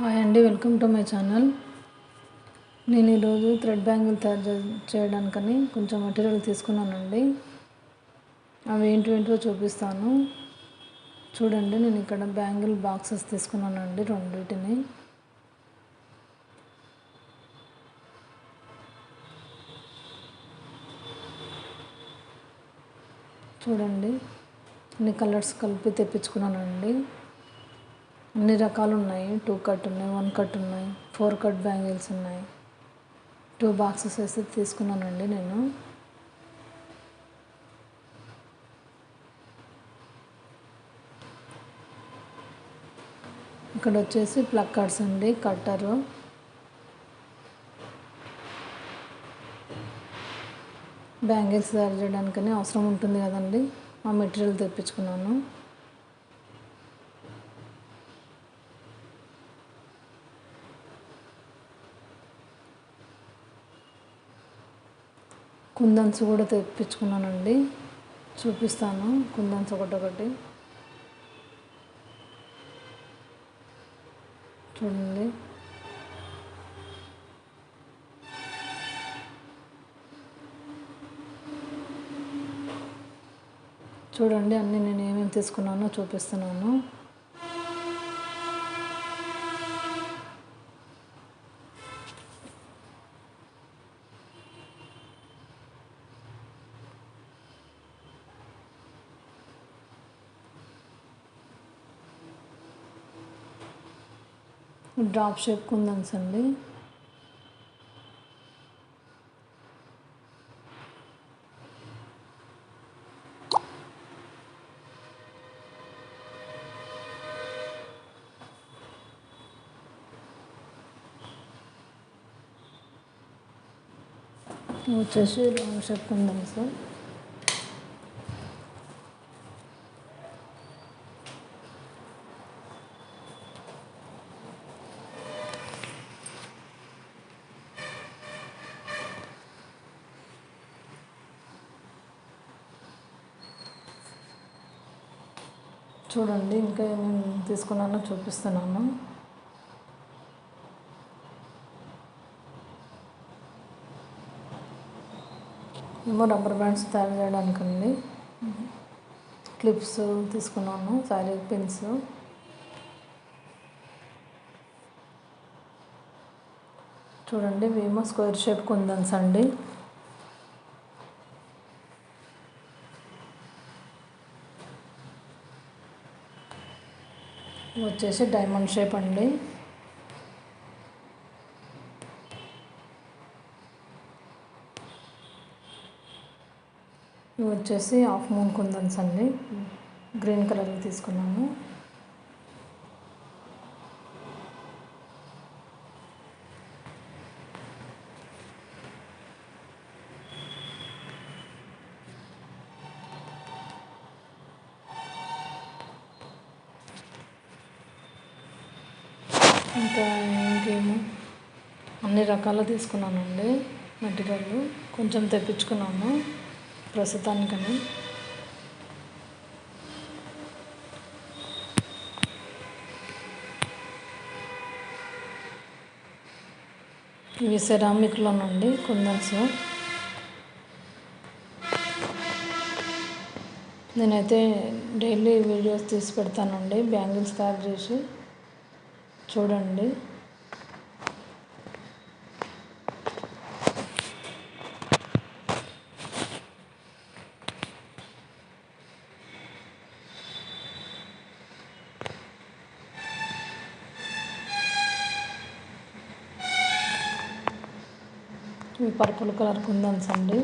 Hi అండి welcome to my channel నేను ఈరోజు థ్రెడ్ బ్యాంగిల్ తయారు చే- చేయడానికని కొంచెం మెటీరియల్ తీసుకున్నానండి. అవి ఏంటి ఏంటో చూపిస్తాను. చూడండి నేను ఇక్కడ బ్యాంగిల్ బాక్సెస్ తీసుకున్నానండి రెండింటిని. చూడండి ఇన్ని కలర్స్ కలిపి తెప్పించుకున్నానండి. అన్ని రకాలు ఉన్నాయి. టూ కట్ ఉన్నాయి వన్ కట్ ఉన్నాయి ఫోర్ కట్ బ్యాంగిల్స్ ఉన్నాయి. టూ బాక్సెస్ అయితే తీసుకున్నానండి నేను. ఇక్కడ వచ్చేసి ప్లగ్ అండి కట్టరు. బ్యాంగిల్స్ తయారు చేయడానికని అవసరం ఉంటుంది కదండి. ఆ మెటీరియల్ తెప్పించుకున్నాను. కుందన్స్ కూడా తెప్పించుకున్నానండి. చూపిస్తాను. కుందన్స్ ఒకటొకటి. చూడండి. చూడండి అన్నీ నేను ఏమేమి తీసుకున్నానో చూపిస్తున్నాను. డ్రాప్ షేప్ కుందన్స్ అండి వచ్చేసి డ్రాప్ షేప్ కుందన్స్ చూడండి ఇంకా ఏమేమి తీసుకున్నానో చూపిస్తున్నాను. ఏమో రబ్బర్ బ్యాండ్స్ తయారు చేయడానికి అండి క్లిప్స్ తీసుకున్నాను శారీ పిన్స్ చూడండి ఇవేమో స్క్వేర్ షేప్ కుందన్స్ అండి వచ్చేసి డైమండ్ షేప్ అండి. ఇవి వచ్చేసి హాఫ్ మూన్ కుందన్స్ అండి. గ్రీన్ కలర్లో తీసుకున్నాను. ఇంకా ఇంకేమో? అన్ని రకాలు తీసుకున్నానండి మెటీరియల్ కొంచెం తెప్పించుకున్నాను ప్రస్తుతానికని. ఇవి సెరామిక్లోనండి కుందన్స్. నేనైతే డైలీ వీడియోస్ తీసి పెడతానండి బ్యాంగిల్స్ తయారు చేసి. చూడండి. ఇవి పర్పుల్ కలర్ కుందన్స్ అండి.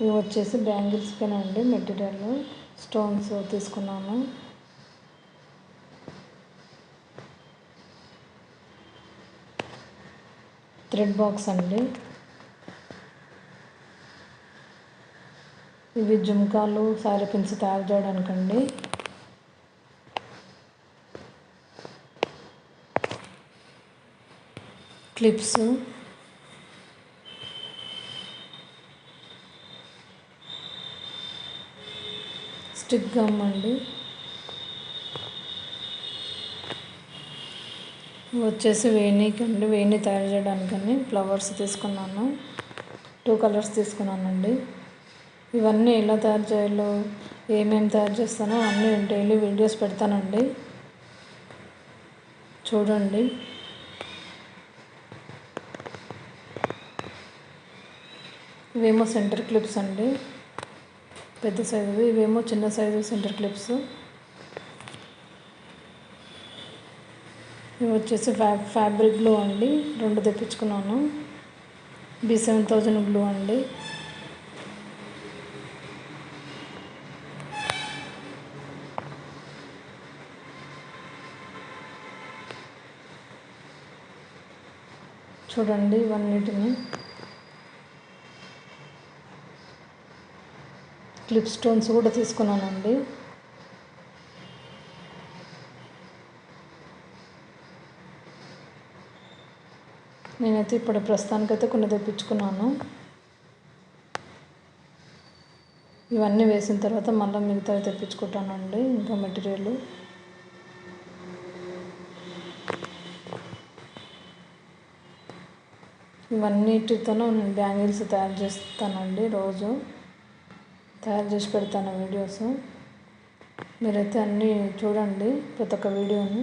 ఇవి వచ్చేసి బ్యాంగిల్స్కేనండి మెటీరియల్. స్టోన్స్ తీసుకున్నాను. థ్రెడ్ బాక్స్ అండి. ఇవి జుంకాలు శారీ పిన్స్ తయారు చేయడానికండి. క్లిప్స్. స్టిక్ గమ్ అండి. వచ్చేసి వేణికండి వేణి తయారు చేయడానికని ఫ్లవర్స్ తీసుకున్నాను. టూ కలర్స్ తీసుకున్నానండి. ఇవన్నీ ఎలా తయారు చేయాలో ఏమేమి తయారు చేస్తానో అన్నీ డైలీ వీడియోస్ పెడతానండి. చూడండి. ఇవేమో సెంటర్ క్లిప్స్ అండి. పెద్ద సైజు ఇవేమో చిన్న సైజు సెంటర్ క్లిప్స్. ఇవి వచ్చేసి ఫ్యా ఫ్యాబ్రిక్ గ్లూ అండి. రెండు తెప్పించుకున్నాను. బి సెవెన్ థౌజండ్ గ్లూ అండి. చూడండి ఇవన్నిటిని. క్లిప్ స్టోన్స్ కూడా తీసుకున్నానండి. నేనైతే ఇప్పుడు ప్రస్తుతానికైతే కొన్ని తెప్పించుకున్నాను. ఇవన్నీ వేసిన తర్వాత మళ్ళీ మిగతావి తెప్పించుకుంటానండి ఇంకా మెటీరియల్. ఇవన్నిటితోనూ నేను బ్యాంగిల్స్ తయారు చేస్తానండి రోజు. తయారు చేసి పెడతాను వీడియోస్. మీరైతే అన్నీ చూడండి ప్రతి ఒక్క వీడియోని.